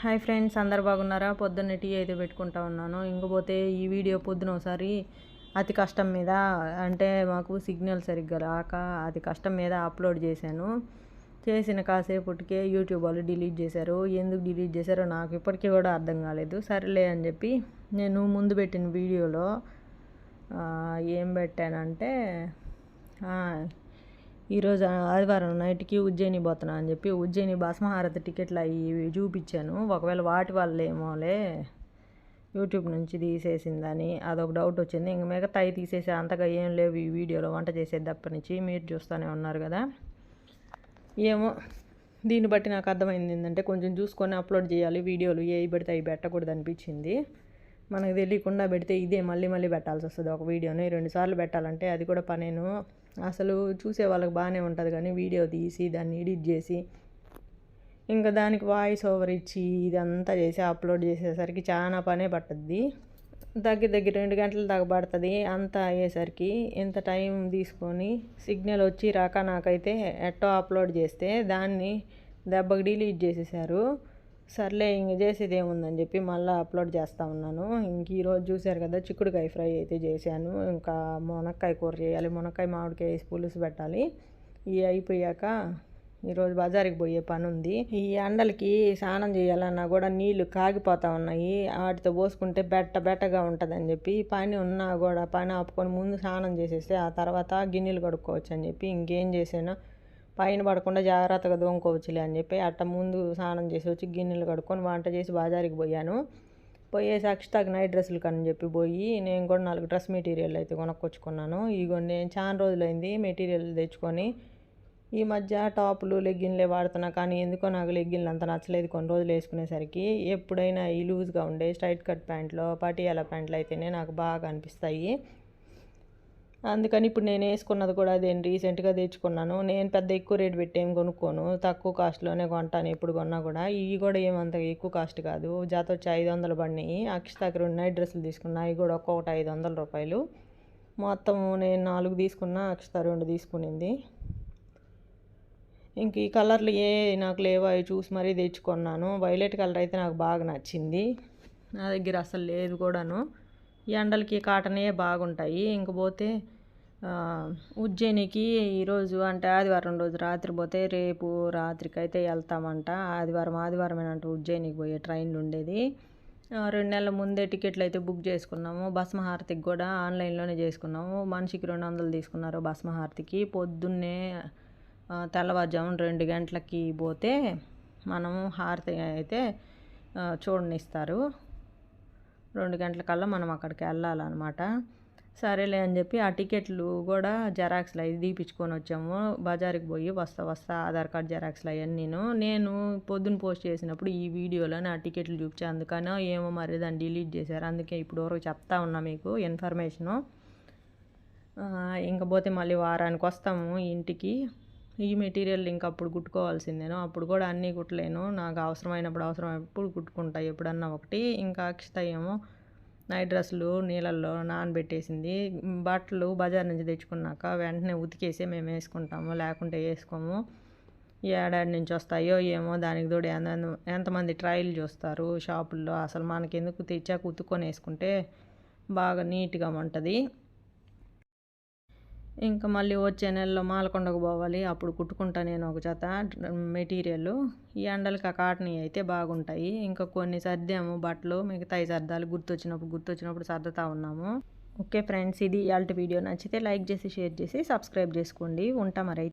Hi friends అందరు బాగున్నారా? పొద్దున్న టీ అయితే పెట్టుకుంటా ఉన్నాను. ఇంకపోతే ఈ వీడియో పొద్దున ఒకసారి అతి కష్టం మీద అంటే మాకు సిగ్నల్ సరిగ్గా రాక అతి కష్టం మీద అప్లోడ్ చేశాను. చేసిన కాసేపటికే యూట్యూబ్ వాళ్ళు డిలీట్ చేశారు. ఎందుకు డిలీట్ చేశారో నాకు ఇప్పటికీ కూడా అర్థం కాలేదు. సరేలే అని చెప్పి నేను ముందు పెట్టిన వీడియోలో ఏం పెట్టానంటే ఈరోజు ఆదివారం నైట్కి ఉజ్జయిని పోతున్నా అని చెప్పి ఉజ్జయిని భస్మహారతి టికెట్లు అవి చూపించాను. ఒకవేళ వాటి వల్ల యూట్యూబ్ నుంచి తీసేసిందని అదొక డౌట్ వచ్చింది. ఇంక మిగతా అవి తీసేసి అంతగా ఏం లేవు ఈ వీడియోలో. వంట చేసేది తప్ప నుంచి మీరు చూస్తూనే ఉన్నారు కదా. ఏమో దీన్ని బట్టి నాకు అర్థమైంది ఏంటంటే కొంచెం చూసుకొని అప్లోడ్ చేయాలి. వీడియోలు ఏవి పెడితే అవి పెట్టకూడదు అనిపించింది. మనకు తెలియకుండా పెడితే ఇదే మళ్ళీ మళ్ళీ పెట్టాల్సి వస్తుంది ఒక వీడియోని. రెండుసార్లు పెట్టాలంటే అది కూడా పనేను. అసలు చూసే వాళ్ళకి బాగానే ఉంటుంది కానీ వీడియో తీసి దాన్ని ఎడిట్ చేసి ఇంకా దానికి వాయిస్ ఓవర్ ఇచ్చి ఇదంతా చేసి అప్లోడ్ చేసేసరికి చాలా పనే పట్టుద్ది. దగ్గర దగ్గర రెండు గంటల దాకా పడుతుంది. అంతా అయ్యేసరికి ఎంత టైం తీసుకొని సిగ్నల్ వచ్చి రాక నాకైతే ఎట్టో అప్లోడ్ చేస్తే దాన్ని దెబ్బకి డిలీట్ చేసేసారు. సర్లే ఇంక చేసేది ఏముందని చెప్పి మళ్ళీ అప్లోడ్ చేస్తూ ఉన్నాను. ఇంక ఈరోజు చూశారు కదా చిక్కుడుకాయ ఫ్రై అయితే చేశాను. ఇంకా మునక్కాయ కూర చేయాలి. మునక్కాయ మామిడికాయ వేసి పులుసు పెట్టాలి. ఇవి అయిపోయాక ఈరోజు బజార్కి పోయే పని ఉంది ఈ ఎండలకి స్నానం చేయాలన్నా కూడా నీళ్ళు కాగిపోతూ ఉన్నాయి. వాటితో పోసుకుంటే బెట్ట బెట్టగా ఉంటుందని చెప్పి పని ఉన్నా కూడా పని ఆపుకొని ముందు స్నానం చేసేస్తే ఆ తర్వాత గిన్నెలు కడుక్కోవచ్చు అని చెప్పి ఇంకేం చేసాను పైన పడకుండా జాగ్రత్తగా దోముకోవచ్చులే అని చెప్పి అట్ట ముందు స్నానం చేసి వచ్చి గిన్నెలు కడుక్కొని వంట చేసి బాజారికి పోయాను. పోయేసి అక్షతాకి నైట్ డ్రెస్సులు కని చెప్పి పోయి నేను కూడా నాలుగు డ్రెస్ మెటీరియల్ అయితే కొనుక్కొచ్చుకున్నాను. ఇగో నేను చాలా రోజులైంది మెటీరియల్ తెచ్చుకొని ఈ మధ్య టాపులు లెగ్గిన్లే వాడుతున్నా కానీ ఎందుకో నాకు లెగ్గిన్లు అంత నచ్చలేదు కొన్ని రోజులు వేసుకునేసరికి. ఎప్పుడైనా ఈ లూజ్గా ఉండే స్ట్రైట్ కట్ ప్యాంట్లో పాటియాల ప్యాంట్లు అయితేనే నాకు బాగా అనిపిస్తాయి. అందుకని ఇప్పుడు నేను వేసుకున్నది కూడా అదేం రీసెంట్గా తెచ్చుకున్నాను. నేను పెద్ద ఎక్కువ రేట్ పెట్టి ఏం కొనుక్కోను. తక్కువ కాస్ట్లోనే కొంటాను ఎప్పుడు కొన్నా కూడా. ఇవి కూడా ఏమంత ఎక్కువ కాస్ట్ కాదు. జాత వచ్చి ఐదు వందలు పడినాయి. అక్షతాకి రెండు నైట్ డ్రెస్సులు తీసుకున్నా. అవి కూడా ఒక్కొక్కటి ఐదు వందల రూపాయలు. మొత్తం నేను నాలుగు తీసుకున్నా అక్షత రెండు తీసుకునింది. ఇంక ఈ కలర్లు ఏ నాకు లేవో అవి చూసి మరీ తెచ్చుకున్నాను. వైలెట్ కలర్ అయితే నాకు బాగా నచ్చింది. నా దగ్గర అసలు లేదు కూడాను. ఈ ఎండలకి కాటనే బాగుంటాయి. ఇంక పోతే ఉజ్జయినికి ఈరోజు అంటే ఆదివారం రోజు రాత్రి పోతే రేపు రాత్రికి అయితే వెళ్తామంట. ఆదివారం ఆదివారమేనంట ఉజ్జయినికి పోయే ట్రైన్లు ఉండేది. రెండు నెలల ముందే టికెట్లు అయితే బుక్ చేసుకున్నాము. భస్మహారతికి కూడా ఆన్లైన్లోనే చేసుకున్నాము. మనిషికి రెండు వందలు తీసుకున్నారు భస్మహారతికి. పొద్దున్నే ఆ, తెల్లవారుజామున రెండు గంటలకి పోతే మనము హారతి అయితే చూడనిస్తారు. రెండు గంటలకల్లా మనం అక్కడికి వెళ్ళాలన్నమాట. సరేలే అని చెప్పి ఆ టికెట్లు కూడా జెరాక్స్లు అవి తీపించుకొని వచ్చాము. బజార్కి పోయి వస్తా వస్తా ఆధార్ కార్డ్ జెరాక్స్లు అవన్నీ నేను. పొద్దున్న పోస్ట్ చేసినప్పుడు ఈ వీడియోలో నా టికెట్లు చూపించా. అందుకనో ఏమో మరి దాన్ని డిలీట్ చేశారు. అందుకే ఇప్పుడు వరకు చెప్తా ఉన్నా మీకు ఇన్ఫర్మేషను. ఇంకా ఇంక పోతే మళ్ళీ వారానికి వస్తాము ఇంటికి. ఈ మెటీరియల్ ఇంకా అప్పుడు కుట్టుకోవాల్సిందేను అప్పుడు కూడా అన్నీ కుట్టలేను. నాకు అవసరమైనప్పుడు అవసరమైనప్పుడు కుట్టుకుంటా ఎప్పుడన్నా ఒకటి. ఇంకా అక్షత ఏమో నైట్ డ్రెస్సులు నీళ్ళల్లో నానబెట్టేసింది. బట్టలు బజార్ నుంచి తెచ్చుకున్నాక వెంటనే ఉతికేసే మేము వేసుకుంటాము లేకుంటే వేసుకోము. ఏడాది నుంచి వస్తాయో ఏమో దానికి తోడు ఎంత ఎంతమంది ట్రయల్ చూస్తారు షాపుల్లో. అసలు మనకెందుకు తెచ్చాక ఉతుక్కొని వేసుకుంటే బాగా నీట్గా ఉంటుంది. ఇంకా మళ్ళీ వచ్చే నెలలో మాలకొండకు పోవాలి. అప్పుడు కుట్టుకుంటా నేను ఒక జత మెటీరియల్. ఈ ఎండలకి ఆ కాటన్ అయితే బాగుంటాయి. ఇంకా కొన్ని సర్దాము బట్టలు మిగతాయి సర్దాలు గుర్తొచ్చినప్పుడు గుర్తొచ్చినప్పుడు సర్దుతా ఉన్నాము. ఓకే ఫ్రెండ్స్ ఇది ఇవాళ వీడియో. నచ్చితే లైక్ చేసి షేర్ చేసి సబ్స్క్రైబ్ చేసుకోండి. ఉంటా మరి.